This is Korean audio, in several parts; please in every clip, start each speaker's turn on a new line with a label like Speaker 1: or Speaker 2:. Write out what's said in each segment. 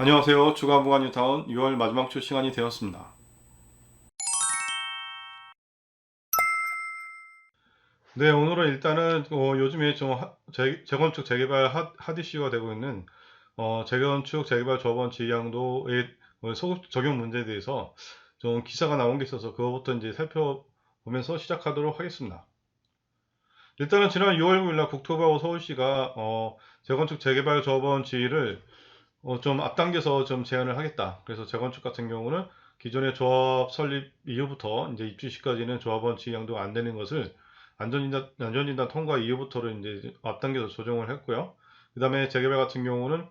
Speaker 1: 안녕하세요. 주간부관 뉴타운 6월 마지막 주 시간이 되었습니다. 네, 오늘은 일단은 어, 요즘에 좀 하- 재, 재건축 재개발 핫, 핫 이슈가 되고 있는 어, 재건축 재개발 조합원 지향도의 어, 소급 적용 문제에 대해서 좀 기사가 나온 게 있어서 그거부터 이제 살펴보면서 시작하도록 하겠습니다. 일단은 지난 6월 9일 날 국토부하고 서울시가 어, 재건축 재개발 조합원 지위를 어, 좀 앞당겨서 좀 제한을 하겠다. 그래서 재건축 같은 경우는 기존의 조합 설립 이후부터 이제 입주 시까지는 조합원 지향도가 안 되는 것을 안전진단, 안전진단 통과 이후부터를 이제 앞당겨서 조정을 했고요. 그 다음에 재개발 같은 경우는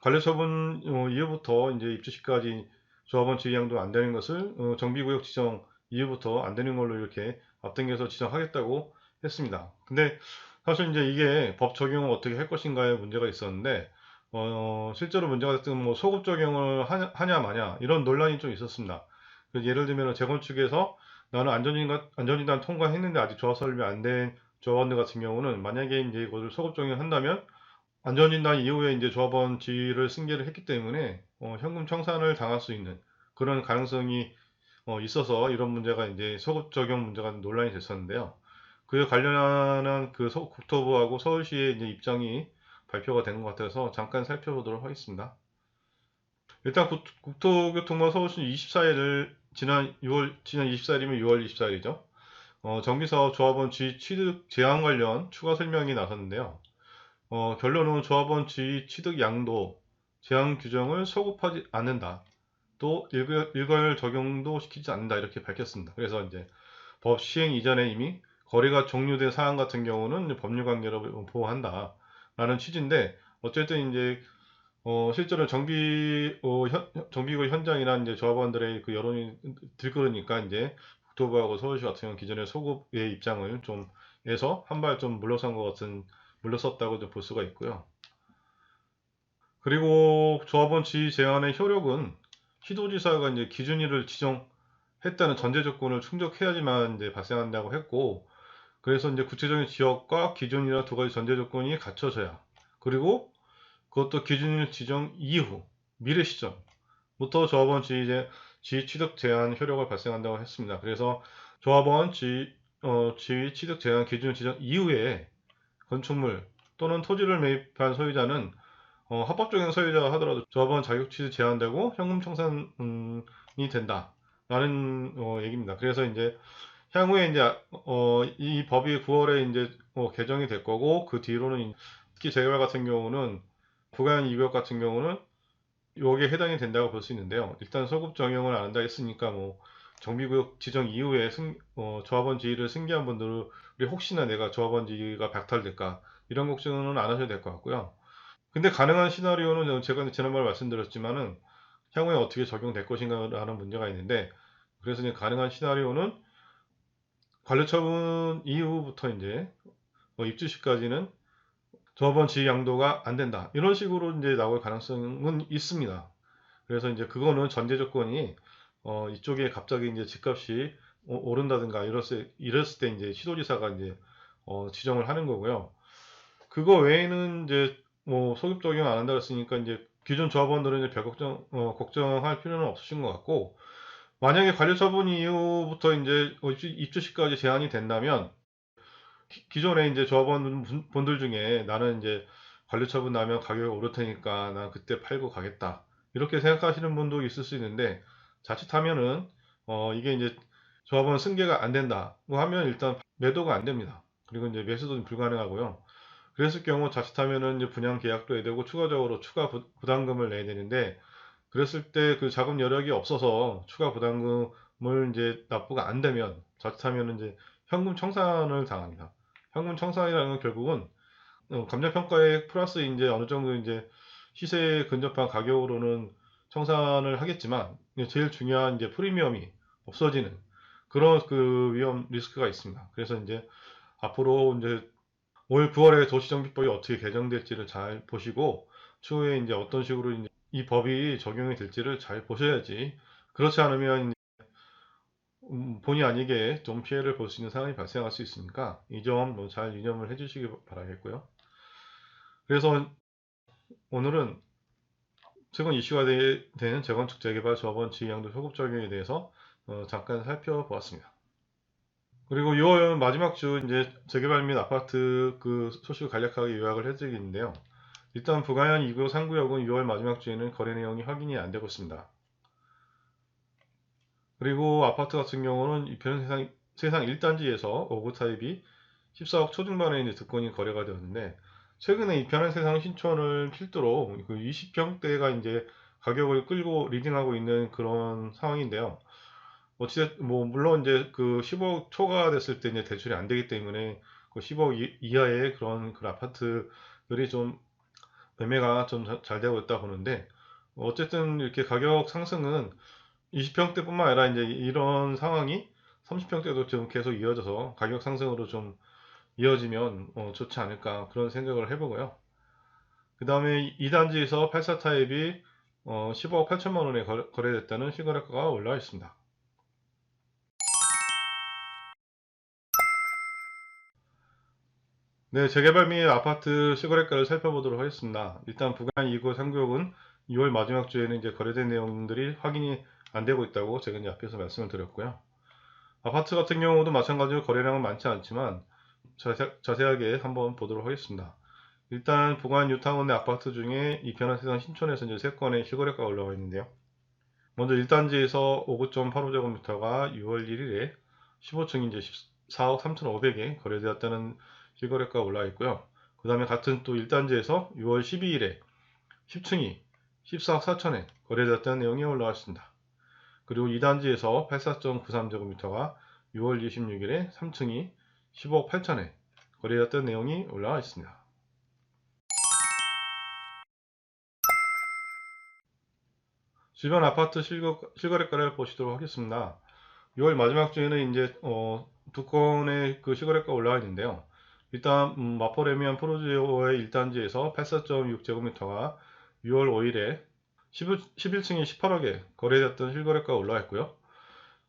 Speaker 1: 관리처분 어, 이후부터 이제 입주 시까지 조합원 지향도 안 되는 것을 어, 정비구역 지정 이후부터 안 되는 걸로 이렇게 앞당겨서 지정하겠다고 했습니다. 근데 사실 이제 이게 법 적용을 어떻게 할 것인가에 문제가 있었는데 어, 실제로 문제가 됐던 뭐 소급 적용을 하냐, 하냐 마냐 이런 논란이 좀 있었습니다. 그 예를 들면 재건축에서 나는 안전진단, 안전진단 통과했는데 아직 조합 설립이 안 된 조합원들 같은 경우는 만약에 이제 이것을 소급 적용한다면 안전진단 이후에 이제 조합원 지위를 승계를 했기 때문에 어, 현금 청산을 당할 수 있는 그런 가능성이 어, 있어서 이런 문제가 이제 소급 적용 문제가 논란이 됐었는데요. 그에 관련한 그 서- 국토부하고 서울시의 이제 입장이 발표가 된것 같아서 잠깐 살펴보도록 하겠습니다. 일단 국- 국토교통부 서울시 24일을 지난 6월 지난 24일이면 6월 24일이죠. 어, 정비사업 조합원 지위 취득 제한 관련 추가 설명이 나섰는데요. 어, 결론은 조합원 지위 취득 양도 제한 규정을 소급하지 않는다. 또 일괄, 적용도 시키지 않는다 이렇게 밝혔습니다. 그래서 이제 법 시행 이전에 이미 거래가 종료된 사안 같은 경우는 법률 관계로 보호한다. 라는 취지인데 어쨌든 이제 어, 실제로 정비 어, 현, 정비구 현장이나 이제 조합원들의 그 여론이 들끓으니까 이제 국토부하고 서울시 같은 경우 기존의 소급의 입장을 좀 해서 한 발 좀 물러선 것 같은 물러섰다고 좀 볼 수가 있고요. 그리고 조합원 지위 제한의 효력은 시도지사가 이제 기준일을 지정했다는 전제 조건을 충족해야지만 이제 발생한다고 했고 그래서 이제 구체적인 지역과 기준이라 두 가지 전제 조건이 갖춰져야 그리고 그것도 기준일 지정 이후 미래 시점부터 조합원 지휘제 지휘 취득 제한 효력을 발생한다고 했습니다. 그래서 조합원 지휘, 어, 지휘 취득 제한 기준 지정 이후에 건축물 또는 토지를 매입한 소유자는 어, 합법적인 소유자가 하더라도 조합원 자격 취득 제한되고 현금 청산이 된다 라는 어, 얘기입니다. 그래서 이제 향후에 이제 어, 이 법이 9월에 이제 어, 개정이 될 거고 그 뒤로는 특히 재개발 같은 경우는 구간 200 같은 경우는 여기에 해당이 된다고 볼 수 있는데요. 일단 소급 적용을 안 한다 했으니까 뭐 정비구역 지정 이후에 승, 어, 조합원 지위를 승계한 분들이 혹시나 내가 조합원 지위가 박탈될까 이런 걱정은 안 하셔도 될 것 같고요. 근데 가능한 시나리오는 제가 지난번에 말씀드렸지만은 향후에 어떻게 적용될 것인가라는 문제가 있는데 그래서 가능한 시나리오는 관리처분 이후부터 이제 뭐 입주 시까지는 조합원 지위 양도가 안 된다. 이런 식으로 이제 나올 가능성은 있습니다. 그래서 이제 그거는 전제 조건이 어, 이쪽에 갑자기 이제 집값이 오- 오른다든가 이랬을, 이랬을 때 이제 시도지사가 이제 어, 지정을 하는 거고요. 그거 외에는 이제 뭐 소급 적용 안 한다 그랬으니까 이제 기존 조합원들은 이제 별 걱정 어, 걱정할 필요는 없으신 것 같고 만약에 관리 처분 이후부터 이제 어, 입주, 입주시까지 제한이 된다면 기- 기존에 이제 조합원 분- 분들 중에 나는 이제 관리 처분 나면 가격이 오를 테니까 난 그때 팔고 가겠다 이렇게 생각하시는 분도 있을 수 있는데 자칫하면은 어 이게 이제 조합원 승계가 안 된다 고 하면 일단 매도가 안 됩니다. 그리고 이제 매수도 불가능하고요. 그랬을 경우 자칫하면은 이제 분양 계약도 해야 되고 추가적으로 추가 부, 부담금을 내야 되는데 그랬을 때 그 자금 여력이 없어서 추가 부담금을 이제 납부가 안 되면 자칫하면 이제 현금 청산을 당합니다. 현금 청산이라는 건 결국은 어, 감정평가액 플러스 이제 어느 정도 이제 시세에 근접한 가격으로는 청산을 하겠지만 제일 중요한 이제 프리미엄이 없어지는 그런 그 위험 리스크가 있습니다. 그래서 이제 앞으로 이제 올 9월에 도시정비법이 어떻게 개정될지를 잘 보시고 추후에 이제 어떤 식으로 이제 이 법이 적용이 될지를 잘 보셔야지 그렇지 않으면 음, 본의 아니게 좀 피해를 볼 수 있는 상황이 발생할 수 있으니까 이점뭐잘 유념을 해주시기 바라겠고요. 그래서 오늘은 최근 이슈가 되, 는 재건축 재개발 조합원 지휘양도 소급 적용에 대해서 어, 잠깐 살펴보았습니다. 그리고 6월 마지막 주 이제 재개발 및 아파트 그 소식을 간략하게 요약을 해드리겠는데요. 일단 부가현 2구 3구역은 6월 마지막 주에는 거래 내용이 확인이 안 되고 있습니다. 그리고 아파트 같은 경우는 이편 세상, 세상 1단지에서 5구 타입이 14억 초중반에 이제 득권이 거래가 되었는데 최근에 이 편한 세상 신촌을 필두로 그 20평대가 이제 가격을 끌고 리딩하고 있는 그런 상황인데요. 어찌됐 뭐 물론 이제 그 10억 초과 됐을 때 이제 대출이 안 되기 때문에 그 10억 이, 이하의 그런 그 아파트들이 좀 매매가 좀 잘 되고 있다 보는데 어쨌든 이렇게 가격 상승은 20평대뿐만 아니라 이제 이런 상황이 30평대도 좀 계속 이어져서 가격 상승으로 좀 이어지면 어, 좋지 않을까 그런 생각을 해보고요. 그 다음에 2단지에서 84 타입이 어, 15억 8천만 원에 거- 거래됐다는 실거래가가 올라와 있습니다. 네, 재개발 및 아파트 실거래가를 살펴보도록 하겠습니다. 일단 부간 2구 3구역은 2월 마지막 주에는 이제 거래된 내용들이 확인이 안 되고 있다고 제가 이제 앞에서 말씀을 드렸고요. 아파트 같은 경우도 마찬가지로 거래량은 많지 않지만 자세, 자세하게 한번 보도록 하겠습니다. 일단 부간 유타운의 아파트 중에 이 변화세상 신촌에서 이제 3건의 실거래가가 올라와 있는데요. 먼저 1단지에서 59.85제곱미터가 6월 1일에 15층 이제 14억 3,500에 거래되었다는 실거래가가 올라와 있고요. 그 다음에 같은 또 1단지에서 6월 12일에 10층이 14억 4천에 거래되었다는 내용이 올라와 있습니다. 그리고 2단지에서 84.93제곱미터가 6월 26일에 3층이 15억 8천에 거래되었던 내용이 올라와 있습니다. 주변 아파트 실거, 실거래가를 보시도록 하겠습니다. 6월 마지막 주에는 이제 어, 두 건의 그 실거래가 올라와 있는데요. 일단 음, 마포레미안 프로지오의 1단지에서 84.6제곱미터가 6월 5일에 11, 11층이 18억에 거래됐던 실거래가가 올라와 있고요.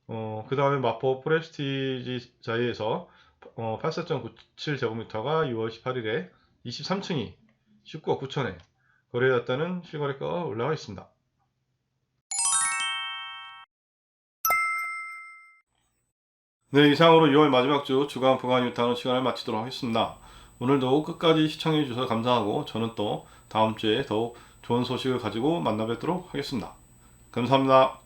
Speaker 1: 어, 그 다음에 마포 프레스티지 자이에서 어, 84.97제곱미터가 6월 18일에 23층이 19억 9천에 거래됐다는 실거래가가 올라와 있습니다. 네, 이상으로 6월 마지막 주 주간 부간 유타는 시간을 마치도록 하겠습니다. 오늘도 끝까지 시청해 주셔서 감사하고 저는 또 다음 주에 더욱 좋은 소식을 가지고 만나 뵙도록 하겠습니다. 감사합니다.